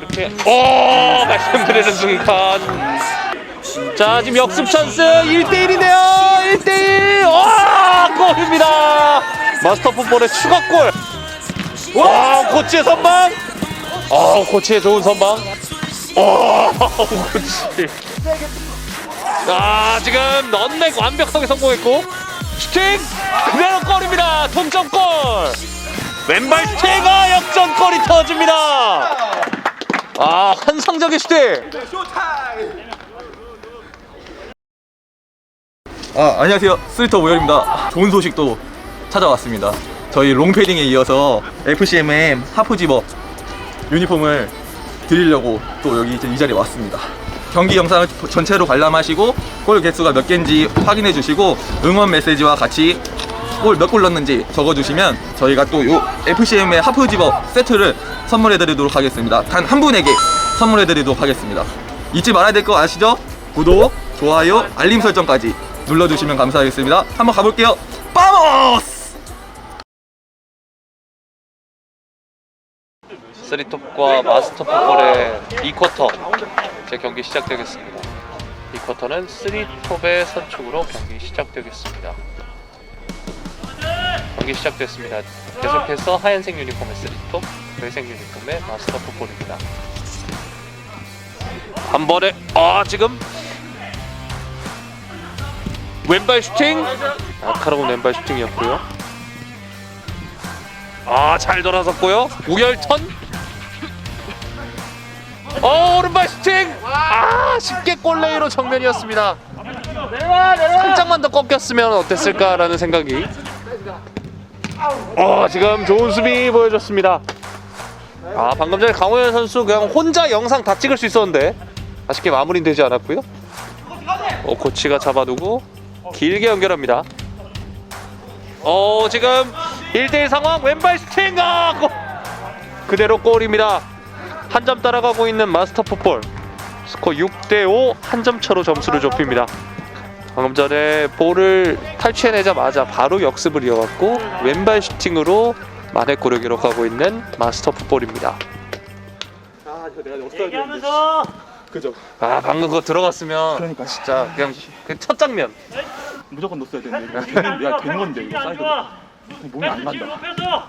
그렇게 오 말씀드리는 순간. 자 지금 역습 찬스 1대1이네요. 1대1 와 골입니다. 마스터 풋볼의 추가골. 와 코치의 선방. 어 코치의 좋은 선방. 오 코치. 아 지금 넌넥 완벽하게 성공했고 슈팅 그대로 골입니다. 동점골. 왼발 슈팅가 역전골이 터집니다 아 환상적인 슈팅 아, 안녕하세요. 스리터 모열입니다. 좋은 소식도 찾아왔습니다. 저희 롱패딩에 이어서 FCMM 하프지버 유니폼을 드리려고 또 여기 이제 이 자리에 왔습니다. 경기 영상을 전체로 관람하시고 골 개수가 몇 개인지 확인해 주시고 응원 메시지와 같이 골 몇 골 넣는지 적어 주시면 저희가 또 요 FCM의 하프지버 세트를 선물해 드리도록 하겠습니다. 단 한 분에게 선물해 드리도록 하겠습니다. 잊지 말아야 될 거 아시죠? 구독, 좋아요, 알림 설정까지 눌러주시면 감사하겠습니다. 한번 가볼게요. 빠모스! 쓰리톱과 마스터 풋볼의 2쿼터 제 경기 시작되겠습니다 2쿼터는 쓰리톱의 선축으로 경기 시작되겠습니다 경기 시작됐습니다. 계속해서 하얀색 유니폼의 쓰리톱 회색 유니폼의 마스터 풋볼입니다. 한 번에 아 지금. 왼발 슈팅. 날카로운 왼발 슈팅이었고요. 아 잘 돌아섰고요. 우열턴. 어 오른발 슈팅. 아 쉽게 골레이로 정면이었습니다. 살짝만 더 꺾였으면 어땠을까라는 생각이 어 지금 좋은 수비 보여줬습니다. 아 방금 전에 강호연 선수 그냥 혼자 영상 다 찍을 수 있었는데 아쉽게 마무리는 되지 않았고요. 어 코치가 잡아두고 길게 연결합니다. 어 지금 1대1 상황 왼발 슈팅 아 골. 그대로 골입니다. 한 점 따라가고 있는 마스터 풋볼 스코어 6대5 한 점 차로 점수를 좁힙니다 방금 전에 볼을 탈취해내자마자 바로 역습을 이어갔고 왼발 슈팅으로 만회 골을 기록하고 있는 마스터 풋볼입니다 아, 이거 내가 되는데. 그죠. 아 방금 그거 들어갔으면 그러니까. 진짜 그냥 그 첫 장면 무조건 넣었어야 되는데. 이거 되는, 야, 되는 건데, 이거 사이드. 몸이 안 간다.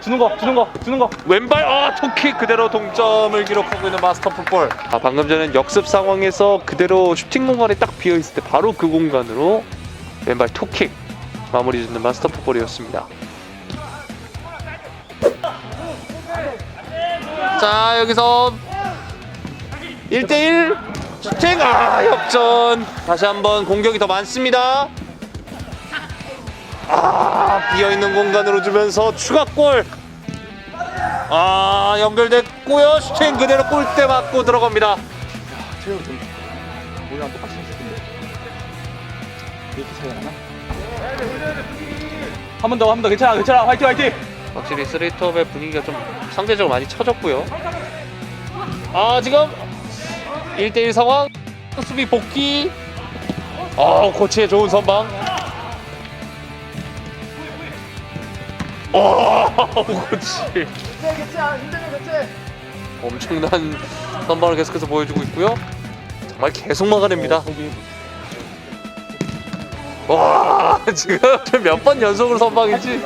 주는 거, 주는 거, 주는 거. 왼발 아 토킥 그대로 동점을 기록하고 있는 마스터 풋볼. 아 방금 전엔 역습 상황에서 그대로 슈팅 공간이 딱 비어 있을 때 바로 그 공간으로 왼발 토킥 마무리 짓는 마스터 풋볼이었습니다. 자 여기서 1대1 슈팅 아 역전 다시 한번 공격이 더 많습니다. 아 비어있는 공간으로 주면서 추가골 아 연결됐고요 슈팅 그대로 골대 맞고 들어갑니다 체력이 좀, 우리랑 똑같이 했을 텐데. 이렇게 차이가 나나? 한 번 더, 한 번 더. 괜찮아, 괜찮아. 화이팅, 화이팅! 확실히 쓰리톱의 분위기가 좀 상대적으로 많이 쳐졌고요 아 지금 1대1 상황 수비 복귀 어 코치의 좋은 선방 어 코치 엄청난 선방을 계속해서 보여주고 있고요. 정말 계속 막아냅니다. 거기 와 지금 몇 번 연속으로 선방이지?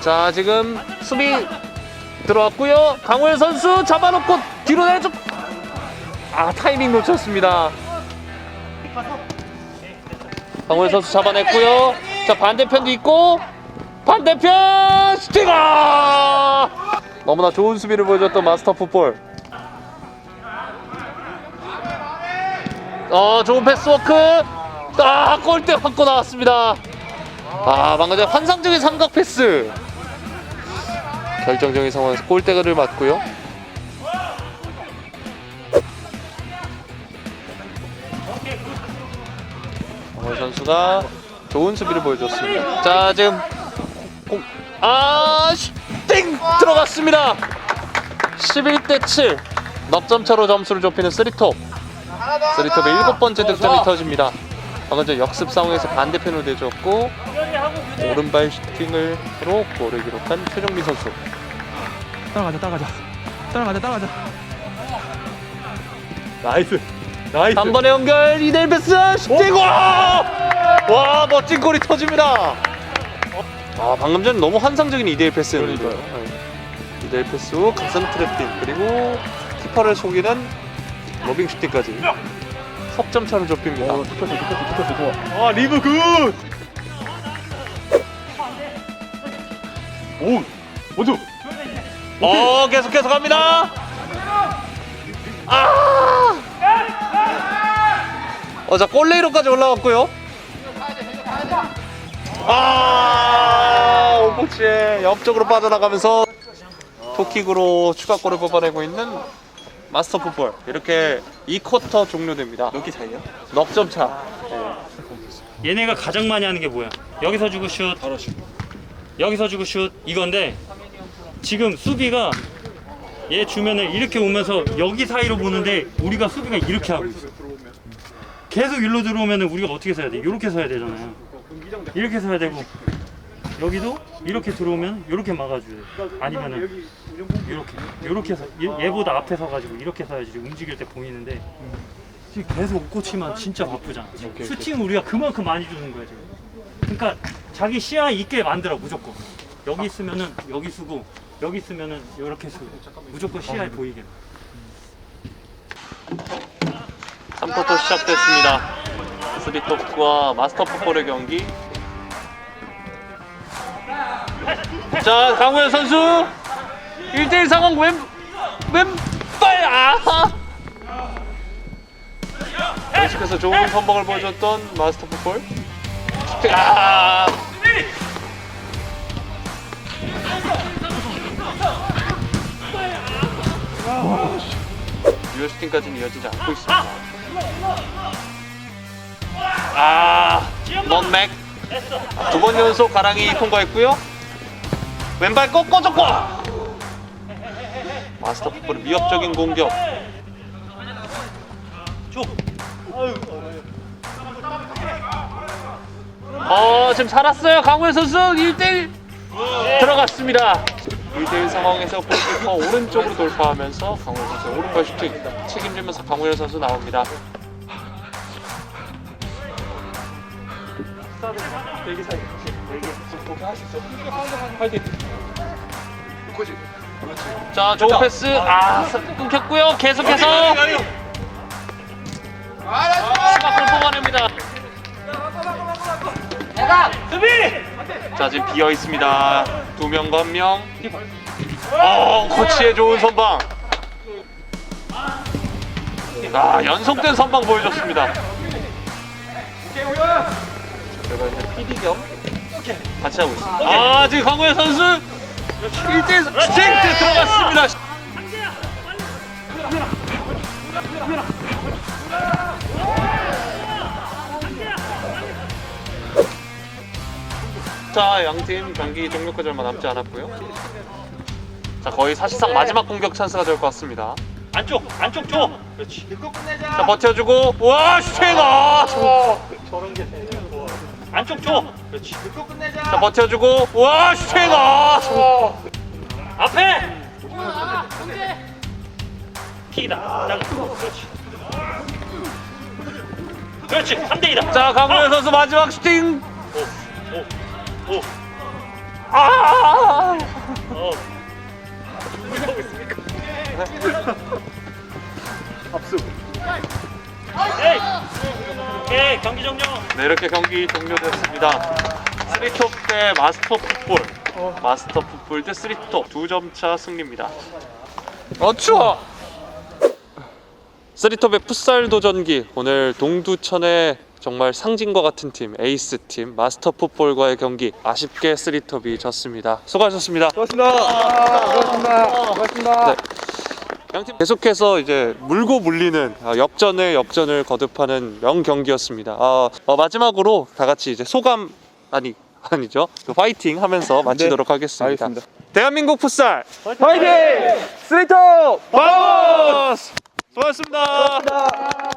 자 지금 수비 들어왔고요. 강호연 선수 잡아놓고 뒤로 내줘. 아 타이밍 놓쳤습니다. 강호연 선수 잡아냈고요 자 반대편도 있고 반대편 슈팅아 너무나 좋은 수비를 보여줬던 마스터 풋볼. 어 좋은 패스워크. 아 골대 맞고 나왔습니다. 아 방금 전에 환상적인 삼각 패스. 결정적인 상황에서 골대를 맞고요. 선수가 좋은 수비를 보여줬습니다. 자 지금 공... 아 슈팅 들어갔습니다. 11대 7 넉점 차로 점수를 좁히는 쓰리톱. 쓰리톱의 일곱 번째 득점이 터집니다. 방금 전 역습 상황에서 반대편으로 내줬고 오른발 슈팅을 로 골을 기록한 최정민 선수. 따라가자 따라가자. 따라가자 따라가자. 나이스. 나이스. 한 번의 연결 패스 슈팅! 와! 와 멋진 골이 터집니다. 아 방금 전 너무 환상적인 이대일 패스였는데요. 네. 이대일 패스 후 가슴 트래핑 그리고 키퍼를 속이는 로빙 슈팅까지 석점 차를 좁힙니다. 어, 디펜스 디펜스 디펜스 좋아 아 리브 굿 오! 원주! 어 계속 계속 갑니다. 아! 어 자 골레이로까지 올라왔고요. 아 오복치의 옆쪽으로 빠져나가면서 토킥으로 추가골을 뽑아내고 있는 마스터 풋볼 이렇게 2쿼터 종료됩니다. 몇개 차이야? 넉점 차. 얘네가 가장 많이 하는 게 뭐야? 여기서 주고 슛, 바로 슛 여기서 주고 슛 이건데 지금 수비가 얘 주면은 이렇게 오면서 여기 사이로 보는데 우리가 수비가 이렇게 하고 있어. 계속 일로 들어오면은 우리가 어떻게 서야 돼? 이렇게 서야 되잖아요. 이렇게 서야 되고 여기도 이렇게 들어오면 이렇게 막아줘야 돼. 아니면은 이렇게 이렇게 서 얘- 얘보다 앞에 서가지고 이렇게 서야지 움직일 때 보이는데 지금 계속 옷 꽂히면 진짜 바쁘잖아. 슈팅 우리가 그만큼 많이 주는 거야 지금. 그러니까 자기 시야 있게 만들어 무조건. 여기 있으면은 여기 쓰고 여기 있으면은 이렇게 쓰고 무조건 시야에 보이게. 3쿼터 시작됐습니다. 스리토프와 마스터 풋볼의 경기. 자, 강우현 선수 1대1 상황 왼 왼발 아! 계속해서 좋은 선방을 보여줬던 마스터 풋볼. 아! 유효 슈팅까지는 이어지지 않고 있습니다. 아, 넌맥 두 번 연속 가랑이 통과했고요. 왼발 꺾어졌고 마스터 풋볼의 위협적인 공격. 어, 지금 살았어요. 강우현 선수 1대1 들어갔습니다. 1대1 상황에서 골키퍼 오른쪽으로 돌파하면서 강우현 선수 오른발 슈팅 책임지면서 강우현 선수 나옵니다. 자, 좋은 패스. 아, 끊겼고요. 계속해서 추가골 뽑아냅니다. 자, 지금 비어 있습니다. 두 명과 한 명. 어, 코치의 좋은 선방. 아, 연속된 선방 보여줬습니다. 제가 이제 PD 겸 같이 하고 있습니다. 아, 지금 강호현 선수 1대1 슈팅 들어갔습니다. 자, 양팀 경기 종료까지 얼마 남지 않았고요. 자, 거의 사실상 마지막 공격 찬스가 될 것 같습니다. 안쪽 안쪽 줘. 그렇지. 자, 버텨주고, 와, 슈팅! 아, 안쪽 줘. 그렇지. 자, 버텨주고, 와, 슈팅! 아, 앞에. 킥이다. 자, 그렇지. 그렇지. 3대 2다. 자, 강우현 선수 마지막 슈팅! 오. 아! 어. 에이. 오케이 경기 종료. 네, 이렇게 경기 종료됐습니다. 스리톱 대 마스터 풋볼. 마스터 풋볼 대 스리톱 두 점 차 승리입니다. 어 추워. 스리톱의 풋살 도전기 오늘 동두천의 정말 상징과 같은 팀 에이스 팀 마스터 풋볼과의 경기 아쉽게 스리톱이 졌습니다. 수고하셨습니다. 고맙습니다 고맙습니다 고맙습니다 네. 양팀 계속해서 이제 물고 물리는 아, 역전의 역전을 거듭하는 명 경기였습니다. 아, 어, 마지막으로 다 같이 이제 소감 아니 아니죠 그 파이팅 하면서 마치도록 하겠습니다. 알겠습니다. 대한민국 풋살 파이팅! 스리터! 바우스 수고하셨습니다. 고맙습니다